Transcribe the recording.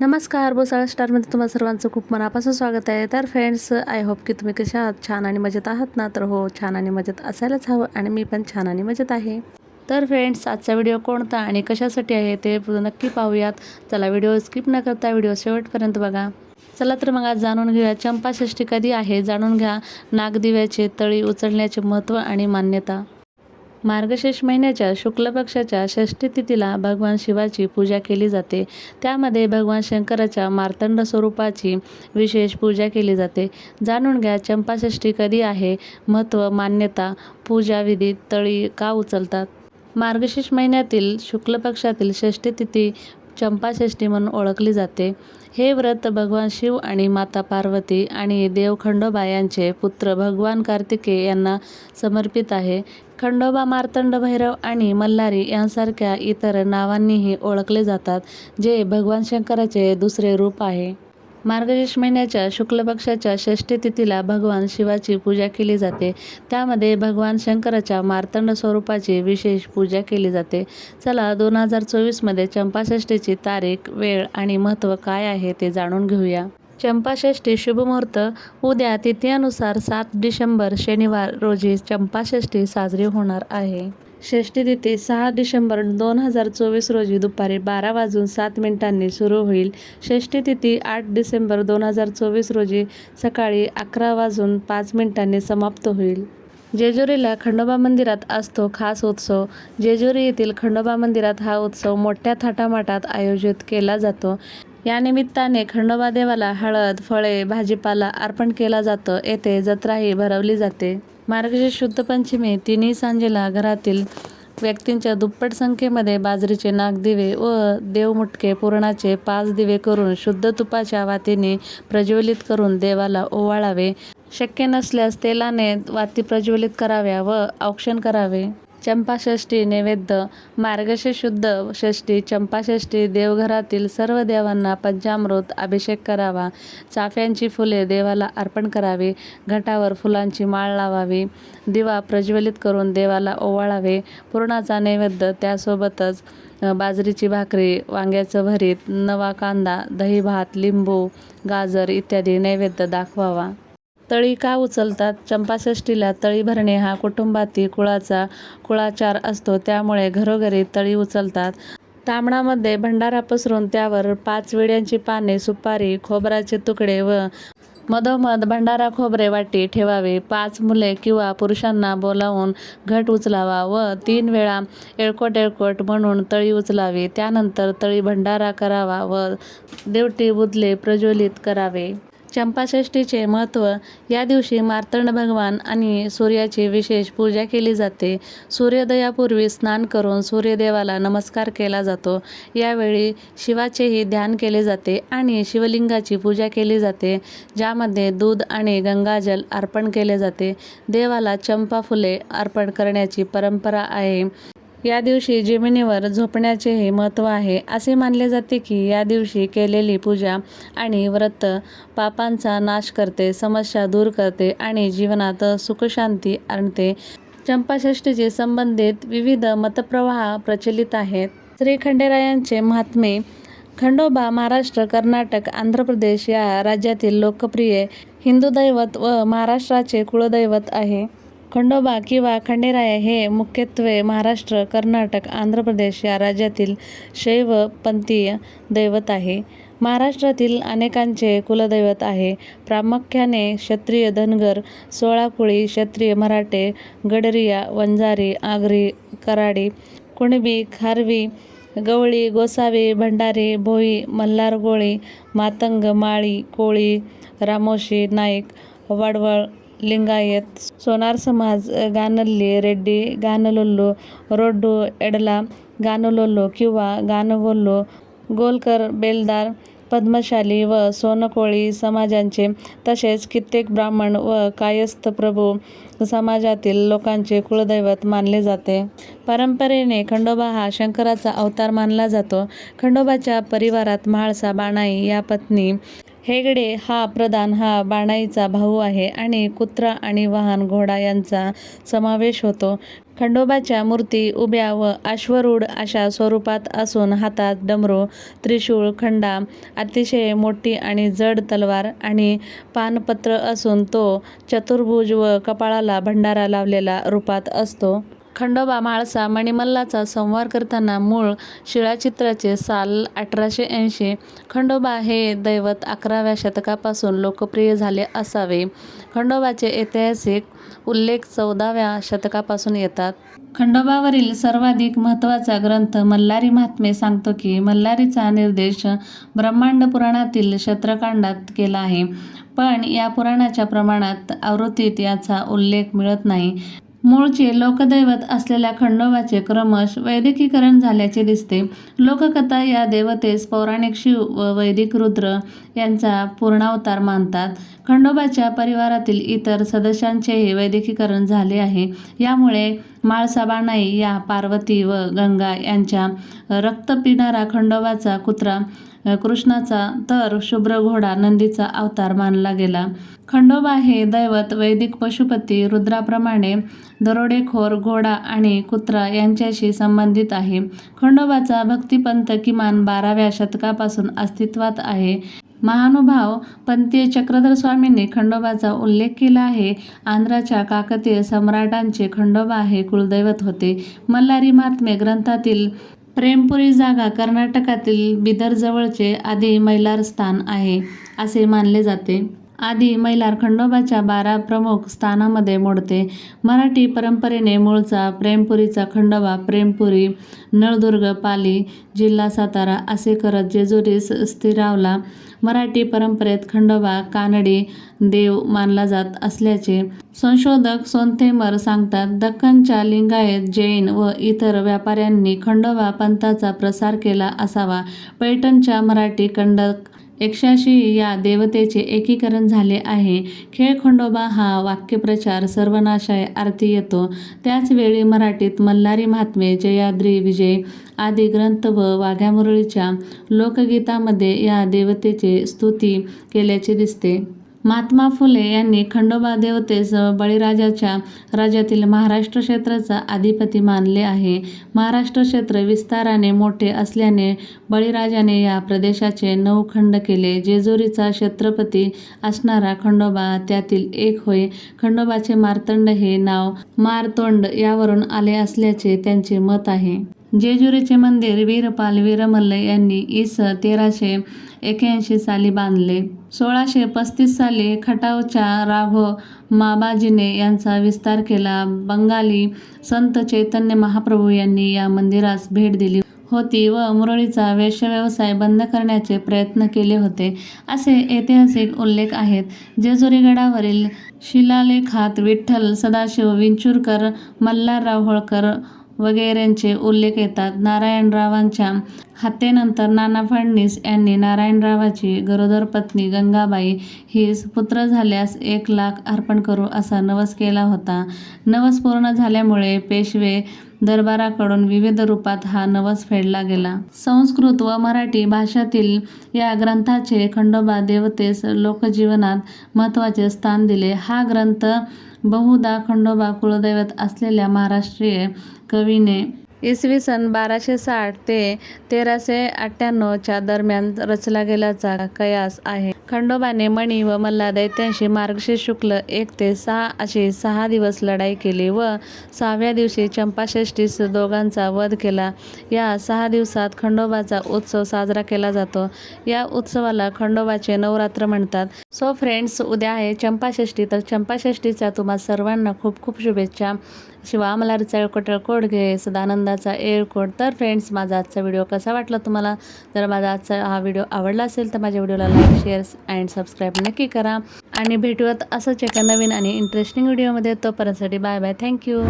नमस्कार बोसाळ स्टारमध्ये तुम्हाला सर्वांचं खूप मनापासून स्वागत आहे. तर फ्रेंड्स आय होप की तुम्ही कशा आहात? छान आणि मजेत आहात ना? तर हो छान आणि मजेत असायलाच हवं आणि मी पण छान आणि मजेत आहे. तर फ्रेंड्स आजचा व्हिडिओ कोणता आणि कशासाठी आहे ते नक्की पाहूयात. चला व्हिडिओ स्किप न करता व्हिडिओ शेवटपर्यंत बघा. चला तर मग आज जाणून घेऊया चंपाषष्ठी कधी आहे? जाणून घ्या. नागदिव्याचे तळी उचलण्याचे महत्त्व आणि मान्यता. मार्गशीर्ष महिन्याच्या शुक्ल पक्षाच्या षष्ठी तिथीला भगवान शिवाची पूजा केली जाते. त्यामध्ये भगवान शंकराच्या मार्तंड स्वरूपाची विशेष पूजा केली जाते. जाणून घ्या चंपाषष्ठी कधी आहे? महत्त्व मान्यता पूजा विधी तळी का उचलतात? मार्गशीर्ष महिन्यातील शुक्ल पक्षातील षष्ठी तिथी चंपाषष्ठी म्हणून ओळखली जाते. हे व्रत भगवान शिव आणि माता पार्वती आणि देव खंडोबा यांचे पुत्र भगवान कार्तिकेय यांना समर्पित आहे. खंडोबा मार्तंड भैरव आणि मल्हारी यांसारख्या इतर नावांनीही ओळखले जातात जे भगवान शंकराचे दुसरे रूप आहे. मार्गशीर्ष महिन्याच्या शुक्ल पक्षाच्या षष्ठी तिथीला भगवान शिवाची पूजा केली जाते. त्यामध्ये भगवान शंकराच्या मार्तंड स्वरूपाची विशेष पूजा केली जाते. चला दोन हजार चोवीसमध्ये चंपाषष्ठीची तारीख वेळ आणि महत्त्व काय आहे ते जाणून घेऊया. चंपाषष्ठी शुभमुहूर्त उद्या तिथीनुसार सात डिसेंबर शनिवार रोजी चंपाषष्ठी साजरी होणार आहे. षष्टी तिथी सहा डिसेंबर दोन हजार चोवीस रोजी दुपारी बारा वाजून सात मिनिटांनी सुरू होईल. षष्टी तिथी आठ डिसेंबर दोन हजार चोवीस रोजी सकाळी अकरा वाजून पाच मिनिटांनी समाप्त होईल. जेजुरीला खंडोबा मंदिरात असतो खास उत्सव. जेजुरी येथील खंडोबा मंदिरात हा उत्सव मोठ्या थाटामाटात आयोजित केला जातो. या निमित्ताने खंडोबा देवाला हळद फळे भाजीपाला अर्पण केला जातो. येथे जत्राही भरवली जाते. मार्गशीर्ष शुद्ध पंचमी तिन्ही सांजेला घरातील व्यक्तींच्या दुप्पट संख्येमध्ये बाजरीचे नागदिवे व देवमुटके पुरणाचे पाच दिवे करून शुद्ध तुपाच्या वातीने प्रज्वलित करून देवाला ओवाळावे. शक्य नसल्यास तेलाने वाती प्रज्वलित कराव्या व औक्षण करावे. चंपाषष्ठी नैवेद्य मार्गशीर्ष शुद्ध षष्ठी चंपाषष्ठी देवघरातील सर्व देवांना पंचामृत अभिषेक करावा. चाफ्यांची फुले देवाला अर्पण करावी. घटावर फुलांची माळ लावावी. दिवा प्रज्वलित करून देवाला ओवाळावे. पूर्णाचा नैवेद्य त्यासोबतच बाजरीची भाकरी वांग्याचं भरीत नवा कांदा दही भात लिंबू गाजर इत्यादी नैवेद्य दाखवावा. तळी का उचलतात? चंपाषष्ठीला तळी भरणे हा कुटुंबातील कुळाचा कुळाचार असतो त्यामुळे घरोघरी तळी उचलतात. तांबणामध्ये भंडारा पसरून त्यावर पाच विड्यांची पाने सुपारी खोबराचे तुकडे व मधोमध भंडारा खोबरे वाटी ठेवावे. पाच मुले किंवा पुरुषांना बोलावून घट उचलावा व तीन वेळा एळकोट एळकोट म्हणून तळी उचलावी. त्यानंतर तळी भंडारा करावा व देवटी बुदले प्रज्वलित करावे. चंपाषष्ठीचे महत्त्व या दिवशी मार्तंड भगवान आणि सूर्याची विशेष पूजा केली जाते. सूर्योदयापूर्वी स्नान करून सूर्यदेवाला नमस्कार केला जातो. यावेळी शिवाचेही ध्यान केले जाते आणि शिवलिंगाची पूजा केली जाते ज्यामध्ये दूध आणि गंगाजल अर्पण केले जाते. देवाला चंपा फुले अर्पण करण्याची परंपरा आहे. या दिवशी जमिनीवर झोपण्याचेही महत्त्व आहे. असे मानले जाते की या दिवशी केलेली पूजा आणि व्रत पापांचा नाश करते समस्या दूर करते आणि जीवनात सुखशांती आणते. चंपाषष्ठीचे संबंधित विविध मतप्रवाह प्रचलित आहेत. श्री खंडेरायांचे महात्मे खंडोबा महाराष्ट्र कर्नाटक आंध्र प्रदेश या राज्यातील लोकप्रिय हिंदू दैवत व महाराष्ट्राचे कुळदैवत आहे. खंडोबा किंवा खंडेराय हे मुख्यत्वे महाराष्ट्र कर्नाटक आंध्र प्रदेश या राज्यातील शैव पंथीय दैवत आहे. महाराष्ट्रातील अनेकांचे कुलदैवत आहे. प्रामुख्याने क्षत्रिय धनगर सोळाकुळी क्षत्रिय मराठे गडरिया वंजारी आगरी कराडी कुणबी खारवी गवळी गोसावी भंडारी भोई मल्हारगोळी मातंग माळी कोळी रामोशी नाईक वडवळ लिंगायत सोनार समाज गानल्ली रेड्डी गानलोल्लो रोड्डू एडला गानलोल्लो किंवा गानगोल्लो गोलकर बेलदार पद्मशाली व सोनकोळी समाजांचे तसेच कित्येक ब्राह्मण व कायस्थ प्रभू समाजातील लोकांचे कुळदैवत मानले जाते परंपरेने खंडोबा हा शंकराचा अवतार मानला जातो खंडोबाच्या परिवारात म्हाळसा बाणाई या पत्नी हेगडे हा प्रधान हा बाणाईचा भाऊ आहे आणि कुत्रा आणि वाहन घोडा यांचा समावेश होतो. खंडोबाच्या मूर्ती उभ्या व अश्वरूढ अशा स्वरूपात असून हातात डमरू त्रिशूळ खंडा अतिशय मोठी आणि जड तलवार आणि पानपत्र असून तो चतुर्भुज व कपाळाला भंडारा लावलेला रूपात असतो. खंडोबा म्हाळसा मणिमल्लाचा संवार करताना मूळ शिळाचित्राचे साल अठराशे ऐंशी. खंडोबा हे दैवत अकराव्या शतकापासून लोकप्रिय झाले असावे. खंडोबाचे ऐतिहासिक उल्लेख चौदाव्या शतकापासून येतात. खंडोबावरील सर्वाधिक महत्त्वाचा ग्रंथ मल्हारी महात्मे सांगतो की मल्हारीचा निर्देश ब्रह्मांड पुराणातील शत्रकांडात केला आहे. पण या पुराणाच्या प्रमाणात आवृत्तीत याचा उल्लेख मिळत नाही. मूळचे लोकदैवत असलेल्या खंडोबाचे क्रमश वैदिकीकरण झाल्याचे दिसते. लोककथा या देवतेस पौराणिक शिव व वैदिक रुद्र यांचा पूर्णावतार मानतात. खंडोबाच्या परिवारातील इतर सदस्यांचेही वैदिकीकरण झाले आहे. यामुळे माळसाबाणाई या पार्वती व गंगा यांच्या रक्त पिणारा खंडोबाचा कुत्रा कृष्णाचा तर शुभ्र घोडा नंदीचा अवतार मानला गेला. खंडोबा हे दैवत वैदिक पशुपती रुद्राप्रमाणे दरोडेखोर घोडा आणि कुत्रा यांच्याशी संबंधित आहे. खंडोबाचा भक्तिपंथ किमान बाराव्या शतकापासून अस्तित्वात आहे. महानुभाव पंतीय चक्रधर स्वामींनी खंडोबाचा उल्लेख केला आहे. आंध्राच्या काकतीय सम्राटांचे खंडोबा हे कुलदैवत होते. मल्हारी महात्मे ग्रंथातील प्रेमपुरी जागा कर्नाटकातील बिदरजवळचे आदी मैलार स्थान आहे असे मानले जाते. आदी मैलार खंडोबाच्या बारा प्रमुख स्थानामध्ये मोडते. मराठी परंपरेने मूळचा प्रेमपुरीचा खंडोबा प्रेमपुरी नळदुर्ग पाली जिल्हा सातारा असे करत जेजुरीस स्थिरावला. मराठी परंपरेत खंडोबा कानडी देव मानला जात असल्याचे संशोधक सोनथेमर सांगतात. दख्खनच्या लिंगायत जैन व इतर व्यापाऱ्यांनी खंडोबा पंथाचा प्रसार केला असावा. पैठणच्या मराठी कंडक एकशाशी या देवतेचे एकीकरण झाले आहे. खेळ खंडोबा हा वाक्यप्रचार सर्वनाशाय आरती येतो. त्याचवेळी मराठीत मल्हारी महात्मे जयाद्री विजय आदी ग्रंथ व वाघ्यामुरळीच्या लोकगीतामध्ये या देवतेचे स्तुती केल्याचे दिसते. महात्मा फुले यांनी खंडोबा देवतेस बळीराजाच्या राज्यातील महाराष्ट्र क्षेत्राचा अधिपती मानले आहे. महाराष्ट्र क्षेत्र विस्ताराने मोठे असल्याने बळीराजाने या प्रदेशाचे नऊ खंड केले. जेजुरीचा क्षेत्रपती असणारा खंडोबा त्यातील एक होय. खंडोबाचे मार्तंड हे नाव मारतोंड यावरून आले असल्याचे त्यांचे मत आहे. जेजुरीचे मंदिर वीरपाल वीरमल्ल यांनी इस तेराशे एक्याऐंशी साली बांधले. सोळाशे पस्तीस साली खटावच्या राघो माबाजीने यांचा विस्तार केला. बंगाली संत चैतन्य महाप्रभू यांनी या मंदिरास भेट दिली होती व मुरळीचा वेश्याव्यवसाय बंद करण्याचे प्रयत्न केले होते. असे ऐतिहासिक उल्लेख आहेत. जेजुरी गडावरील शिलालेखात विठ्ठल सदाशिव विंचुरकर मल्हारराव होळकर वगैरेंचे उल्लेख येतात. नारायणरावांच्या हत्येनंतर नाना फडणीस यांनी नारायणरावाची गरोदर पत्नी गंगाबाई हिस पुत्र झाल्यास एक लाख अर्पण करू असा नवस केला होता. नवस पूर्ण झाल्यामुळे पेशवे दरबाराकडून विविध रूपात हा नवस फेडला गेला. संस्कृत व मराठी भाषातील या ग्रंथाचे खंडोबा देवतेस लोकजीवनात महत्त्वाचे स्थान दिले. हा ग्रंथ बहुधा खंडोबा कुलदैवत असलेल्या महाराष्ट्रीय कवीने इसवी सन बाराशे साठ ते तेराशे अठ्ठ्याण्णवच्या दरम्यान रचला गेल्याचा कयास आहे. खंडोबाने मणी व मल्ला दैत्यांशी मार्गशीर्ष शुक्ल एक ते सहा अशी सहा दिवस लढाई केली व सहाव्या दिवशी चंपाषष्ठीस दोघांचा वध केला. या सहा दिवसात खंडोबाचा उत्सव साजरा केला जातो. या उत्सवाला खंडोबाचे नवरात्र म्हणतात. सो फ्रेंड्स उद्या आहे चंपाषष्ठी. तर चंपाषष्ठीच्या तुम्हा सर्वांना खूप खूप शुभेच्छा. शिवा आम्हाला रिचाळ कोटळ कोड घे सदानंदाचा येळकोट तर फ्रेंड्स माझा आजचा व्हिडिओ कसा वाटला तुम्हाला? जर माझा आजचा हा व्हिडिओ आवडला असेल तर माझ्या व्हिडिओला लाईक शेअर अँड सबस्क्राईब नक्की करा. आणि भेटूयात असंच एका नवीन आणि इंटरेस्टिंग व्हिडिओमध्ये तोपर्यंतसाठी बाय बाय थँक्यू